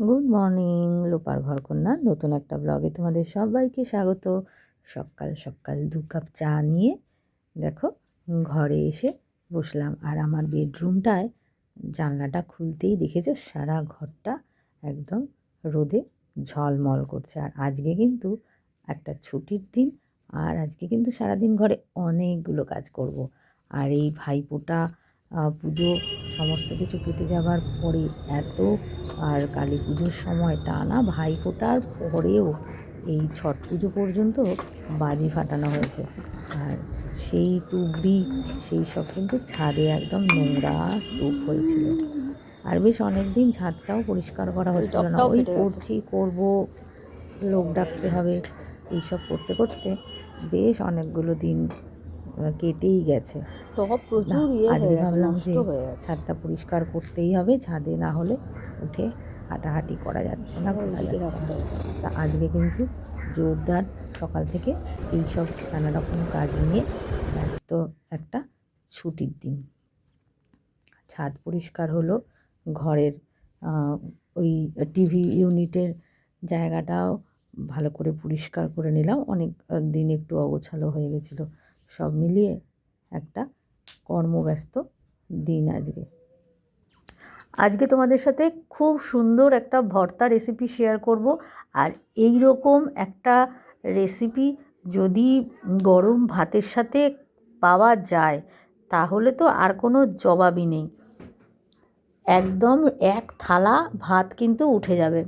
Good morning লোপার ঘর কন্যা নতুন একটা ব্লগে তোমাদের সবাইকে স্বাগত। সকাল সকাল দু কাপ চা নিয়ে দেখো ঘরে এসে বসলাম। আর আমার বেডরুমটায় জানলাটা খুলতেই দেখেছ সারা ঘরটা একদম রোদে ঝলমল করছে। আর আজকে কিন্তু একটা ছুটির দিন আর আজকে কিন্তু সারাদিন ঘরে অনেকগুলো কাজ করব। আর এই ভাইফোঁটা আহ, পুজো সমস্ত কিছু কেটে যাবার পরে এত আর কালী পুজোর সময় টানা ভাইফোঁটার পরেও এই ছট পুজো পর্যন্ত বাজি ফাটানো হয়েছে। আর সেই টুবড়ি সেই সব কিন্তু ছাদে একদম নোংরা স্তূপ হয়েছিল। আর বেশ অনেক দিন ছাদটাও পরিষ্কার করা হয়েছিল না। ওই করছি করব লোক ডাকতে হবে এইসব করতে করতে বেশ অনেকগুলো দিন কেটেই গেছে। ইয়ে আজকে ভাবলাম যে ছাদটা পরিষ্কার করতেই হবে ছাদে না হলে উঠে হাঁটাহাঁটি করা যাচ্ছে না খোলা যাচ্ছে না। তা আজকে কিন্তু জোরদার সকাল থেকে এই সব নানা রকম কাজ নিয়ে ব্যস্ত একটা ছুটির দিন। ছাদ পরিষ্কার হলো ঘরের ওই টিভি ইউনিটের জায়গাটাও ভালো করে পরিষ্কার করে নিলাম। অনেক দিন একটু অগোছালো হয়ে গেছিল। সব মিলিয়ে একটা কর্মব্যস্ত দিন আজকে। আজকে তোমাদের সাথে খুব সুন্দর একটা ভর্তা রেসিপি শেয়ার করব। আর এই রকম একটা রেসিপি যদি গরম ভাতের সাথে পাওয়া যায়, তাহলে তো আর কোনো জবাবই নেই। একদম এক থালা ভাত কিন্তু উঠে যাবে।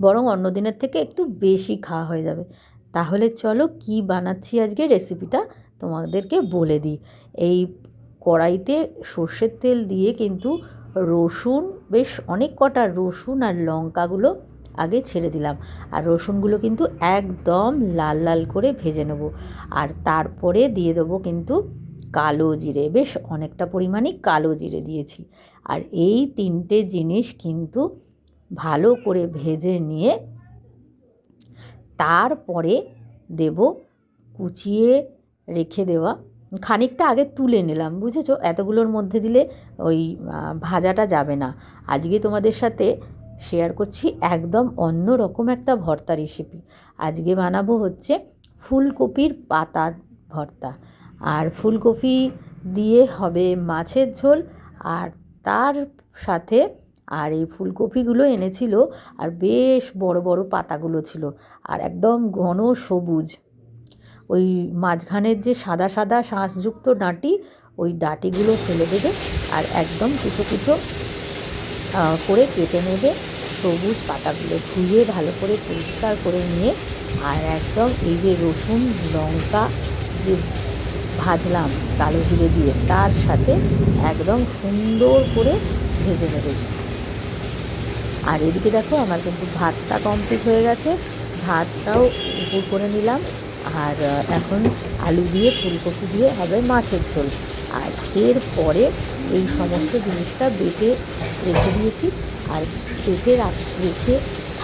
বরং অন্য দিনের থেকে একটু বেশি খাওয়া হয়ে যাবে। তাহলে চলো কি বানাচ্ছি আজকে রেসিপিটা তোমাদেরকে বলে দিই। এই কড়াইতে সর্ষের তেল দিয়ে কিন্তু রসুন, বেশ অনেক কটা রসুন আর লঙ্কাগুলো আগে ছেড়ে দিলাম। আর রসুনগুলো কিন্তু একদম লাল লাল করে ভেজে নেব। আর তারপরে দিয়ে দেবো কিন্তু কালো জিরে, বেশ অনেকটা পরিমাণে কালো জিরে দিয়েছি। আর এই তিনটে জিনিস কিন্তু ভালো করে ভেজে নিয়ে তারপরে দেব কুচিয়ে রেখে দেওয়া, খানিকটা আগে তুলে নিলাম, বুঝেছ? এতগুলোর মধ্যে দিলে ওই ভাজাটা যাবে না। আজকে তোমাদের সাথে শেয়ার করছি একদম অন্য রকম একটা ভর্তা রেসিপি আজকে বানাবো হচ্ছে ফুলকপির পাতা ভর্তা। আর ফুলকপি দিয়ে হবে মাছের ঝোল, আর তার সাথে আর এই ফুলকপিগুলো এনেছিল আর বেশ বড় বড় পাতাগুলো ছিল আর একদম ঘন সবুজ। ওই মাঝখানের যে সাদা সাদা শাঁসযুক্ত ডাঁটি, ওই ডাঁটিগুলো ফেলে দেবে আর একদম কিছু কিছু করে কেটে নেবে সবুজ পাতাগুলো ধুয়ে ভালো করে পরিষ্কার করে নিয়ে আর একদম এই যে রসুন, লঙ্কা যে ভাজলাম কালো জিরে দিয়ে, তার সাথে একদম সুন্দর করে ভেজে নেবে। আর এদিকে দেখো, আমার কিন্তু ভাতটা কমপ্লিট হয়ে গেছে। ভাতটাও উপর করে নিলাম। আর এখন আলু দিয়ে, ফুলকপি দিয়ে হবে মাছের ঝোল। আর এরপরে এই সমস্ত জিনিসটা বেটে রেখে দিয়েছি। আর বেটে রাখ-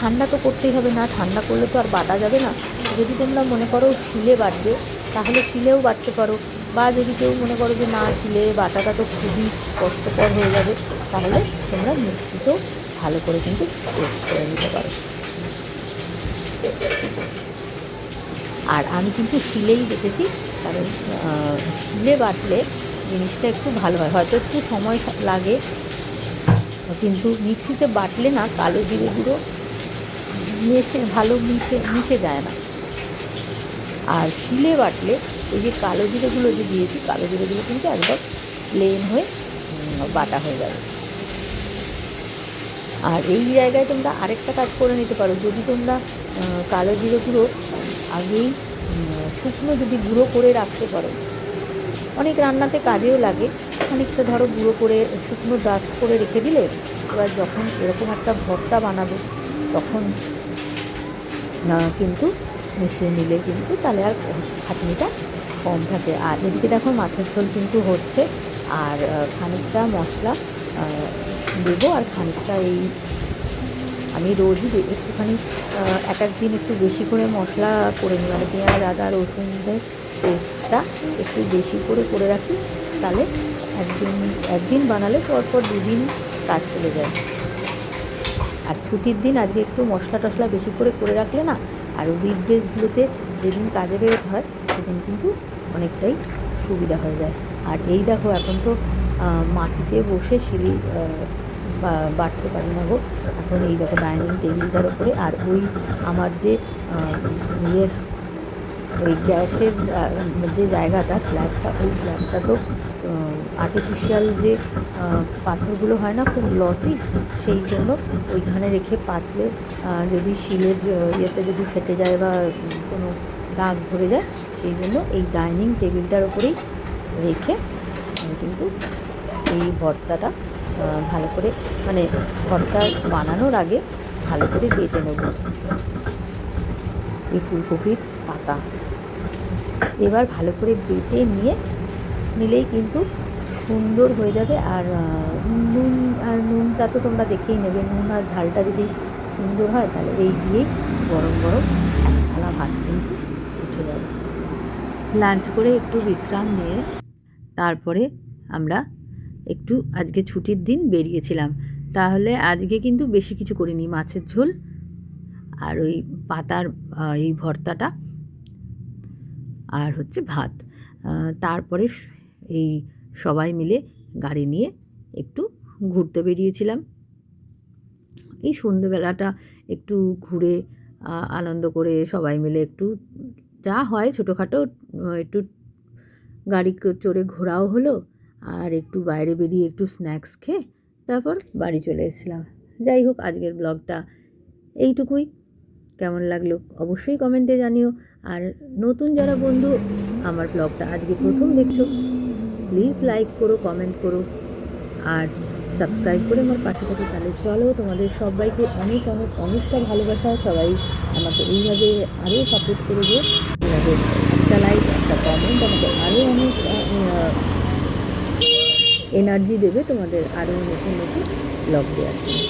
ঠান্ডা তো করতেই হবে না। ঠান্ডা করলে তো আর বাটা যাবে না। যদি তোমরা মনে করো শিলে বাটবে, তাহলে শিলেও বাটতে পারো। বা যদি কেউ মনে করো যে না, শিলে বাটাটা তো খুবই কষ্টকর হয়ে যাবে, তাহলে তোমরা মিক্সিতেও ভালো করে কিন্তু পেস্ট করে নিতে পারো। আর আমি কিন্তু শিলেই দেখেছি কারণ শিলে বাটলে জিনিসটা একটু ভালো হয়। হয়তো একটু সময় লাগে, কিন্তু মিক্সিতে বাটলে না কালো জিরে গুঁড়ো মিশে, ভালো মিশে মিশে যায় না। আর শিলে বাটলে ওই যে কালো জিরেগুলো যে দিয়েছি, কালো জিরেগুলো কিন্তু একদম প্লেন হয়ে বাটা হয়ে যাবে। আর এই জায়গায় তোমরা আরেকটা কাজ করে নিতে পারো। যদি তোমরা কালো জিরে গুঁড়ো আগেই শুকনো যদি গুঁড়ো করে রাখতে পারো। অনেক রান্নাতে কাজেও লাগে। খানিকটা ধরো গুঁড়ো করে, শুকনো ডাস্ট করে রেখে দিলে এবার যখন এরকম একটা ভর্তা বানাবে, তখন কিন্তু মিশিয়ে নিলে কিন্তু তাহলে আর খাটনিটা কম থাকে। আর এদিকে দেখো মাছের ঝোল কিন্তু হচ্ছে। আর খানিকটা মশলা দেবো আর খানিকটা এই আমি রোজই একটুখানি এক এক দিন একটু বেশি করে মশলা করে নিই মানে পেঁয়াজ, আদা রসুনের পেস্টটা একটু বেশি করে করে রাখি, তাহলে একদিন একদিন বানালে পরপর দুদিন কাজ চলে যায়। আর ছুটির দিন আজকে একটু মশলা টশলা বেশি করে করে রাখলে না, আর উইকডেজগুলোতে যেদিন কাজে বেরোতে হয়, সেদিন কিন্তু অনেকটাই সুবিধা হয়ে যায়। আর এই দেখো, এখন তো মাটিতে বসে সিঁড়ি বাড়তে পারি না গো। এখন এই দেখো ডাইনিং টেবিলটার ওপরে আর ওই আমার যে ইয়ের ওই গ্যাসের যে জায়গাটা স্ল্যাবটা ওই স্ল্যাবটা তো আর্টিফিশিয়াল যে পাথরগুলো হয় না, খুব লসি সেই জন্য ওইখানে রেখে পাতলে যদি শিলের ইয়েতে যদি ফেটে যায় বা কোনো দাগ ধরে যায়, সেই জন্য এই ডাইনিং টেবিলটার ওপরেই রেখে, কিন্তু এই ভর্তাটা ভালো করে মানে ভর্তা বানানোর আগে ভালো করে বেটে নেব। এই ফুলকপির পাতা। এবার ভালো করে বেটে নিয়ে, নিলেই কিন্তু সুন্দর হয়ে যাবে। আর নুন আর নুনটা তো তোমরা দেখেই নেবে। নুন আর ঝালটা যদি সুন্দর হয়, তাহলে এই দিয়েই গরম গরম এক ভাত কিন্তু উঠে যাবে। লাঞ্চ করে একটু বিশ্রাম নিয়ে, তারপরে আমরা একটু আজকে ছুটির দিন বেরিয়েছিলাম। তাহলে আজকে কিন্তু বেশি কিছু করিনি, মাছের ঝোল আর ওই পাতার এই ভর্তাটা আর হচ্ছে ভাত। তারপরে এই সবাই মিলে গাড়ি নিয়ে একটু ঘুরতে বেরিয়েছিলাম। এই সন্ধেবেলাটা একটু ঘুরে আনন্দ করে সবাই মিলে একটু যা হয় ছোটোখাটো, একটু গাড়ি চড়ে ঘোরাও হলো। আর একটু বাইরে বেরিয়ে একটু স্ন্যাক্স খেয়ে তারপর বাড়ি চলে এসেছিলাম। যাই হোক, আজকের ব্লগটা এইটুকুই। কেমন লাগল অবশ্যই কমেন্টে জানিও। আর নতুন যারা বন্ধু, আমার ব্লগটা আজকে প্রথম দেখছ প্লিজ লাইক করো কমেন্ট করো, আর সাবস্ক্রাইব করে আমার পাশে থাকো। তাহলে চলো তোমাদের সবাইকে অনেক অনেক অনেকটা ভালোবাসা। সবাই আমাকে এইভাবে আরও সাপোর্ট করে দিও। একটা লাইক একটা কমেন্ট আমাকে আরও অনেক এনার্জি দেবে তোমাদের আরও নতুন নতুন ব্লগ দেওয়ার জন্য।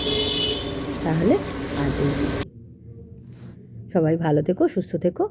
তাহলে আজ সবাই ভালো থেকো, সুস্থ থেকো।